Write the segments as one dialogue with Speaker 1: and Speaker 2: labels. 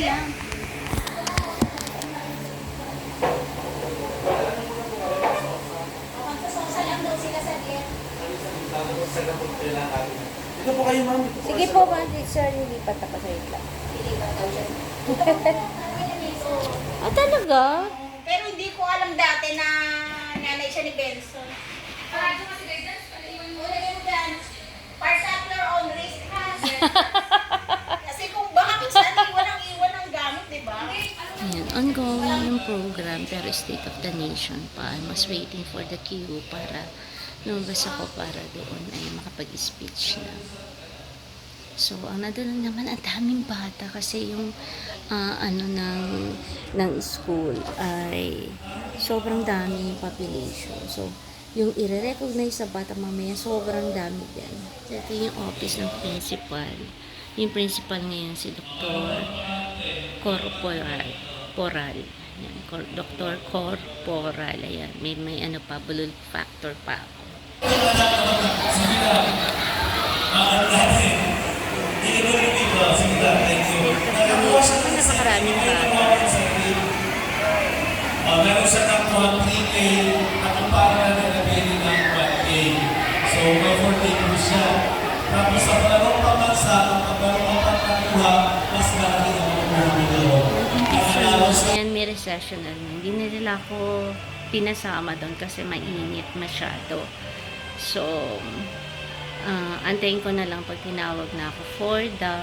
Speaker 1: Okay lang. Dito po kayo, ma'am.
Speaker 2: Sige po, ma'am. Sir, lilipat ako sa itla. Lilipat ako siya. ah, talaga?
Speaker 3: Pero hindi ko alam dati na nanay siya ni Benson. Parang kasi guys, ano, paliwan mo. Para sa floor on risk, ha?
Speaker 2: ongoing yung program pero State of the Nation pa. I was waiting for the queue para lumabas ako para doon ay makapag-speech na. So, ang nadala naman, ang daming bata kasi yung ah, ano ng, ng school ay sobrang dami yung population. So, yung i-recognize sa bata mamaya, sobrang dami din. Ito yung office ng principal. Yung principal ngayon si Dr. Corporal. Poral. Ayan, Cor- Dr. Corporal. Ayan, may, may ano pa, bulol factor pa ako. Napakaraming.
Speaker 4: Uh, meron siya ng 1 a at ang para na nabili ng 1A. So, may 14 po siya. Tapos sa palarong pambansa, ang palarong
Speaker 2: Ayan, may recession na rin. Hindi nila ako pinasama doon kasi mainit masyado. So, uh, antayin ko na lang pag tinawag na ako for the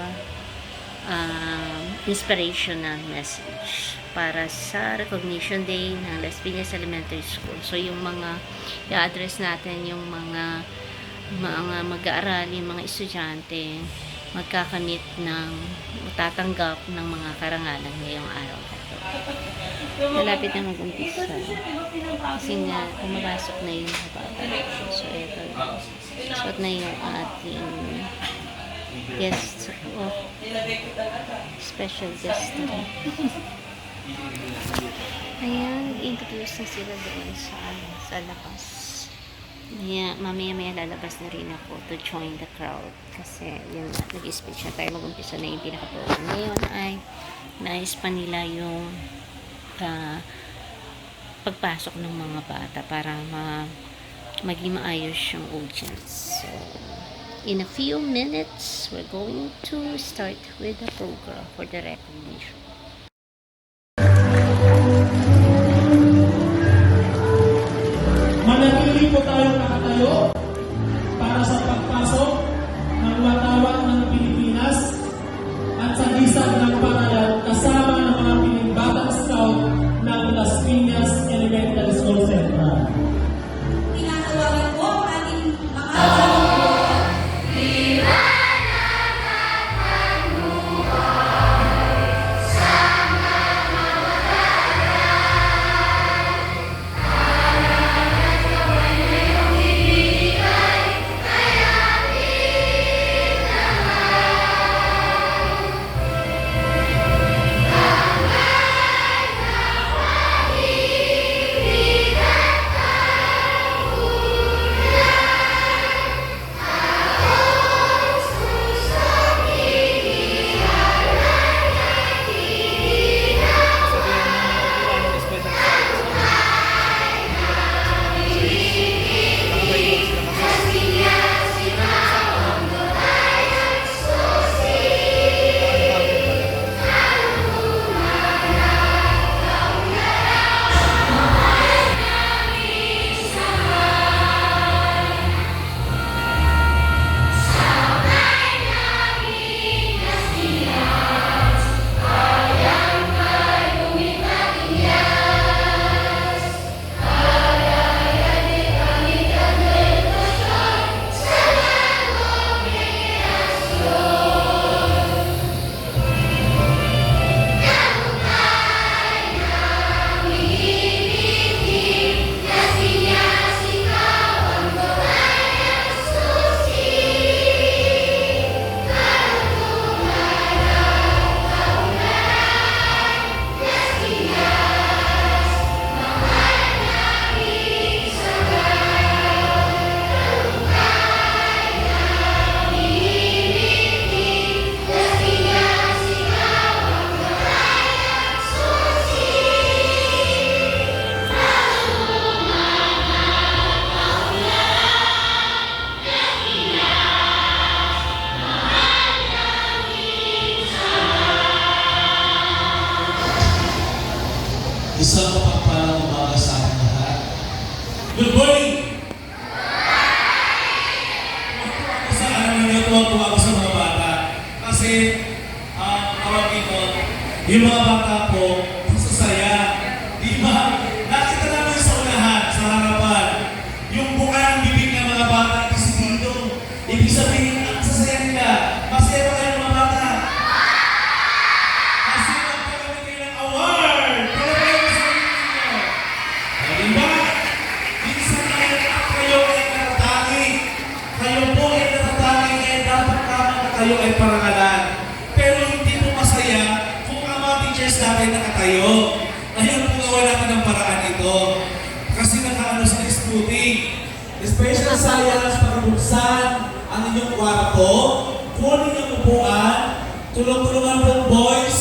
Speaker 2: um, inspirational message para sa recognition day ng Las Piñas Elementary School. So, yung mga i-address natin yung mga mga mag-aaral, yung mga estudyante magkakamit ng tatanggap ng mga karangalan ngayong araw. Malapit na mag-umpisa. Kasi nga, pumapasok na yung bata. So, ito. Suot na yung ating guest. Oh, special guest. Ayan, introduce na sila doon sa, sa labas. Maya, mamaya maya lalabas na rin ako to join the crowd. Kasi yun nga, nag-speech na tayo. Mag-umpisa na yung pinaka-program. Ngayon ay nais pa nila yung ah, pagpasok ng mga bata para ma maging maayos yung audience. So, in a few minutes, we're going to start with the program for the recognition.
Speaker 5: Ng Las
Speaker 4: Isang kapagpalang umaga sa ating lahat. Good morning! Ako sa ano ninyo, tuwag-tuwa ako sa mga bata. Kasi, ang tawag dito, yung mga bata Special science para buksan ang inyong kwarto. Kunin yung upuan. Tulong-tulungan po boys.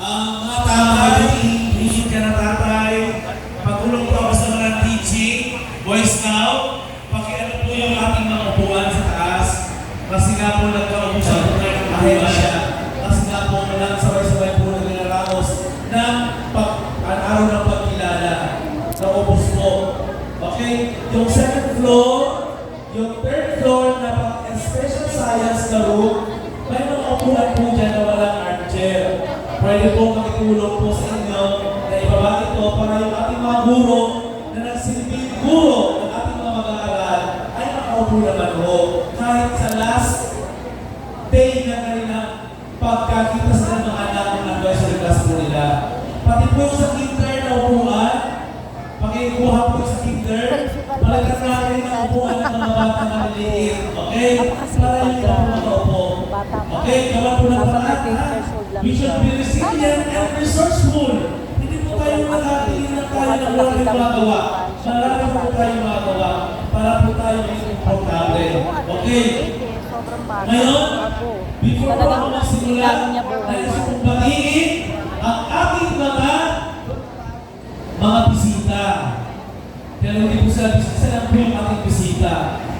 Speaker 4: Ang mga tatay, hihingin ka na tatay. Pagulong po ako sa mga teaching. Boys now, pakiano po yung ating mga upuan sa taas. Kasi nga po nagkaubos po tayo ng ahensya. Kasi nga po lang sabay-sabay po naglalaraos ng pag, ang araw ng pagkilala. Naubos po. Okay? Yung second floor, yung third floor na pang special science na room, may mga upuan po dyan na walang armchair. Pwede po makitulong po sa inyo na ibaba ito para yung ating mga guro na nagsilbing guro ng ating mga mag-aaral ay makaupo naman po. Kahit sa last day na kanila pagkakita sa mga anak ng advisory class po nila. Pati po sa upuan, pakikuha po sa kinder, palagyan natin ang upuan ng mga bata na maliliit. Okay? Para yung mga makaupo. Okay, gawa po ng paraan. ha? We should be resilient and resourceful. Hindi po tayo malaki na tayo na wala rin magawa. Marami po tayo magawa para po tayo maging importante. Okay? Ngayon, before po ako magsimula, nais kong batiin ang ating mga mga bisita. Bisita, isa lang po yung ating bisita.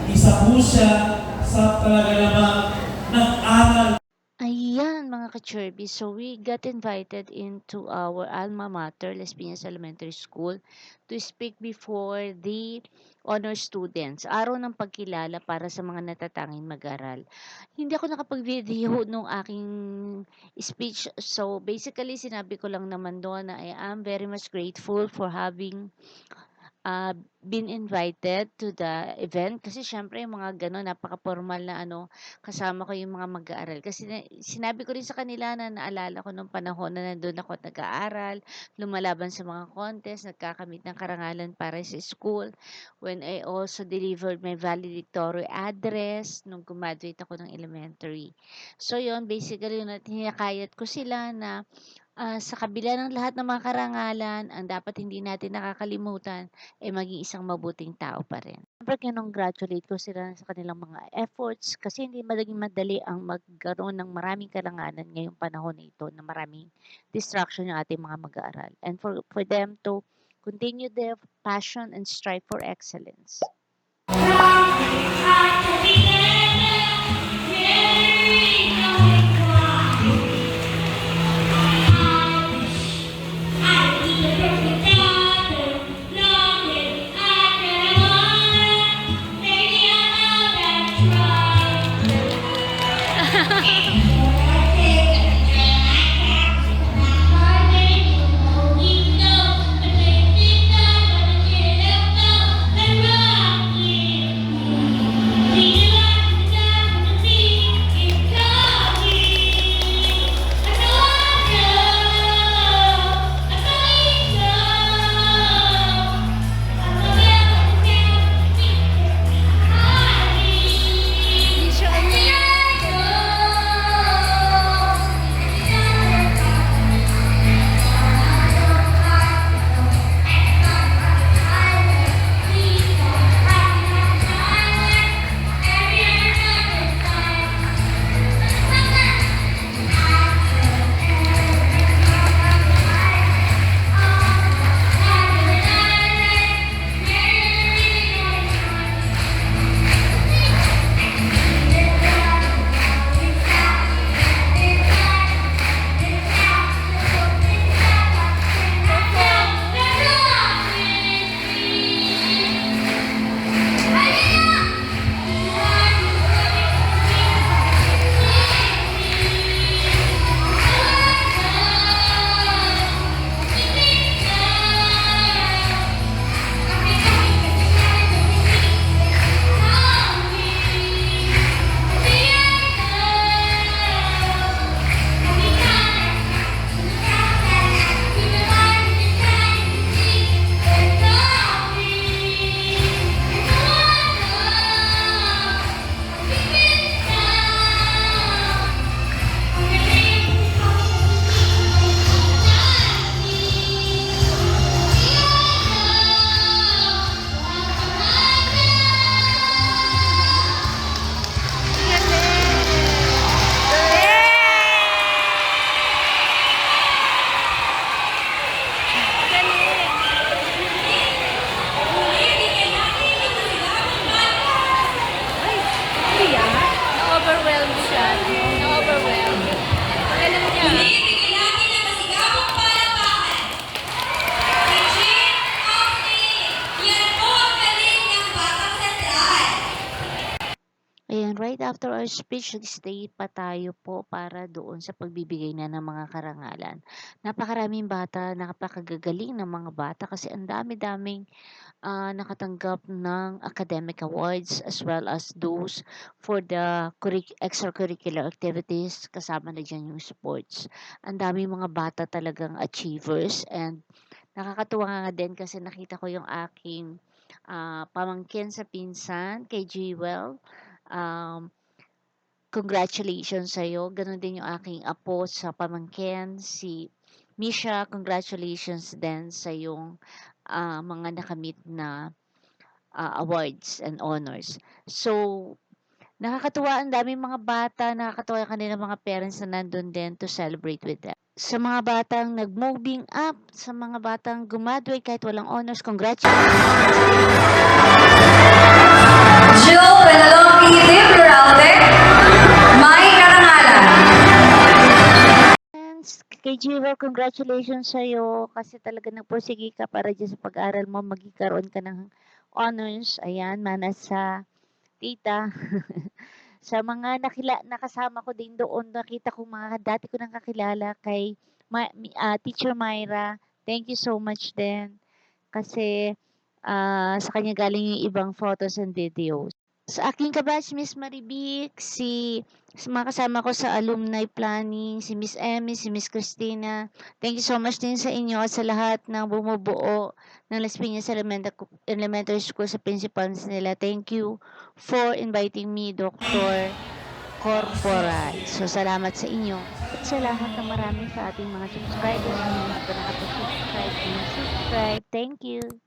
Speaker 4: Isa po siya sa talaga namang nag-aral
Speaker 2: Ayan mga ka-Cherby, so we got invited into our alma mater, Las Piñas Elementary School, to speak before the honor students. Araw ng pagkilala para sa mga natatanging mag-aral. Hindi ako nakapag-video nung aking speech, so basically sinabi ko lang naman doon na I am very much grateful for having uh, been invited to the event. Kasi syempre yung mga gano'n napaka-formal na ano kasama ko yung mga mag-aaral. Kasi na- sinabi ko rin sa kanila na naalala ko nung panahon na nandun ako nag-aaral lumalaban sa mga contest nagkakamit ng karangalan para sa school. When I also delivered my valedictory address nung graduate ako ng elementary. So yon basically yun at hinakayat ko sila na ah, sa kabila ng lahat ng mga karangalan, ang dapat hindi natin nakakalimutan ay maging isang mabuting tao pa rin. Siyempre, kinongratulate ko sila sa kanilang mga efforts kasi hindi maging madali ang magkaroon ng maraming karangalan ngayong panahon na ito na maraming distraction yung ating mga mag-aaral. And for, for them to continue their passion and strive for excellence. After our speech, nag-stay pa tayo po para doon sa pagbibigay na ng mga karangalan. Napakaraming bata, napakagagaling ng mga bata kasi ang dami-daming ah, nakatanggap ng academic awards as well as those for the curric- extracurricular activities. Kasama na dyan yung sports. Ang dami mga bata talagang achievers and nakakatuwa nga din kasi nakita ko yung aking ah, pamangkin sa pinsan kay Jewel. Um, congratulations sa'yo. Ganon din yung aking apo sa pamangkin, si Misha. Congratulations din sa yung ah, mga nakamit na ah, awards and honors. So, nakakatuwa ang daming mga bata, nakakatuwa yung kanilang mga parents na nandun din to celebrate with them. Sa mga batang nag-moving up, sa mga batang gumaduate kahit walang honors, congratulations! Kay Jiwa, congratulations sa'yo kasi talaga nagpursige ka para dyan sa pag-aaral mo, magkikaroon ka ng honors. Ayan, mana sa tita. sa mga nakila, nakasama ko din doon, nakita ko mga dati ko nang kakilala kay Ma, ah, Teacher Myra. Thank you so much din kasi ah, sa kanya galing yung ibang photos and videos. Sa aking kabatch, Miss Maribik, si mga kasama ko sa alumni planning, si Miss Emmy, si Miss Christina. Thank you so much din sa inyo at sa lahat ng bumubuo ng Las Piñas Elementary, School sa principals nila. Thank you for inviting me, Dr. Corporal. So, salamat sa inyo. At sa lahat ng marami sa ating mga subscribers pa nakapag-subscribe, subscribe. Thank you.